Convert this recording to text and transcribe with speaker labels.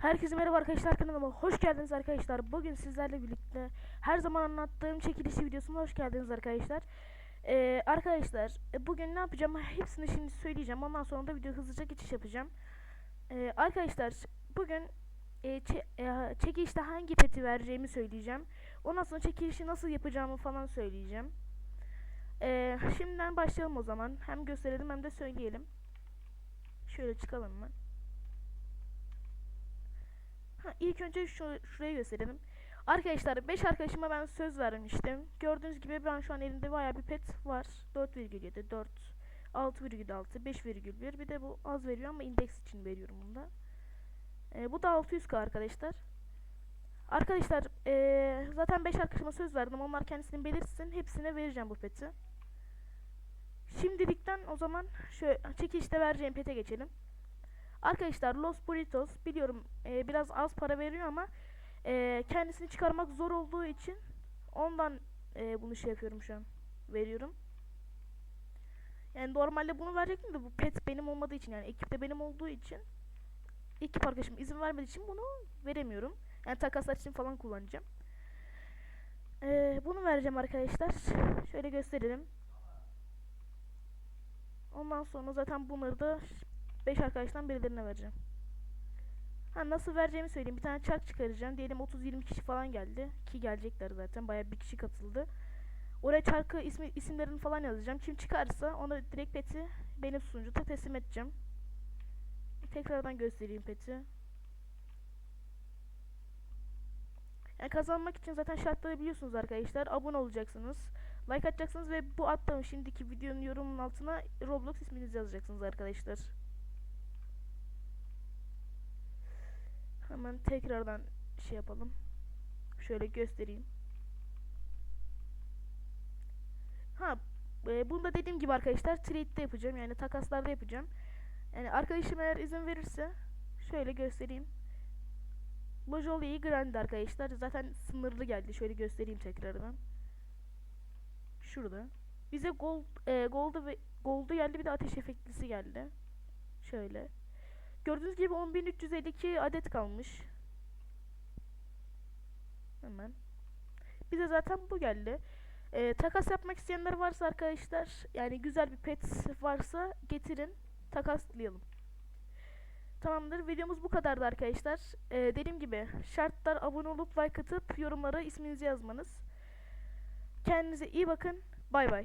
Speaker 1: Herkese merhaba arkadaşlar kanalıma hoş geldiniz arkadaşlar. Bugün sizlerle birlikte her zaman anlattığım çekilişi videosuna hoş geldiniz arkadaşlar. Ee, arkadaşlar e, bugün ne yapacağım hepsini şimdi söyleyeceğim. Ondan sonra da video hızlıca geçiş yapacağım. Ee, arkadaşlar bugün e, e, çekilişte hangi peti vereceğimi söyleyeceğim. Ondan sonra çekilişi nasıl yapacağımı falan söyleyeceğim. Ee, şimdiden başlayalım o zaman. Hem gösterelim hem de söyleyelim. Şöyle çıkalım mı? Ha, ilk önce şu şurayı gösterelim. Arkadaşlar 5 arkadaşıma ben söz vermiştim. Gördüğünüz gibi ben şu an elimde bayağı bir pet var. 4,7, 4, 6,6, 5,1. Bir de bu az veriyor ama indeks için veriyorum bunda. Ee, bu da 600k arkadaşlar. Arkadaşlar ee, zaten 5 arkadaşıma söz verdim. Onlar kendisini belirsin. Hepsine vereceğim bu peti. Şimdilikten o zaman şöyle çekilişte vereceğim pete geçelim. Arkadaşlar Los Burritos biliyorum e, biraz az para veriyor ama e, kendisini çıkarmak zor olduğu için ondan e, bunu şey yapıyorum şu an veriyorum. Yani normalde bunu verecektim de bu pet benim olmadığı için yani ekipte benim olduğu için ekip arkadaşım izin vermediği için bunu veremiyorum. Yani takaslar için falan kullanacağım. E, bunu vereceğim arkadaşlar. Şöyle gösterelim. Ondan sonra zaten bunları da 5 arkadaştan birilerine vereceğim. Ha nasıl vereceğimi söyleyeyim. Bir tane çark çıkaracağım. Diyelim 30-20 kişi falan geldi. Ki gelecekler zaten. Bayağı bir kişi katıldı. Oraya çarkı ismi, isimlerini falan yazacağım. Kim çıkarsa ona direkt peti benim sunucuda teslim edeceğim. Tekrardan göstereyim peti. Yani kazanmak için zaten şartları biliyorsunuz arkadaşlar. Abone olacaksınız. Like atacaksınız ve bu attığım şimdiki videonun yorumunun altına Roblox isminizi yazacaksınız arkadaşlar. Hemen tekrardan şey yapalım. Şöyle göstereyim. Ha, e, bunu da dediğim gibi arkadaşlar trade'de yapacağım. Yani takaslarda yapacağım. Yani arkadaşım eğer izin verirse şöyle göstereyim. Lojoli'yi Grande arkadaşlar. Zaten sınırlı geldi. Şöyle göstereyim tekrardan. Şurada. Bize gold e, gold'u ve gold'u geldi bir de ateş efektlisi geldi. Şöyle. Gördüğünüz gibi 10.352 adet kalmış. Hemen. Bize zaten bu geldi. Ee, takas yapmak isteyenler varsa arkadaşlar yani güzel bir pet varsa getirin takaslayalım. Tamamdır. Videomuz bu kadardı arkadaşlar. Ee, dediğim gibi şartlar abone olup like atıp yorumlara isminizi yazmanız. Kendinize iyi bakın. Bay bay.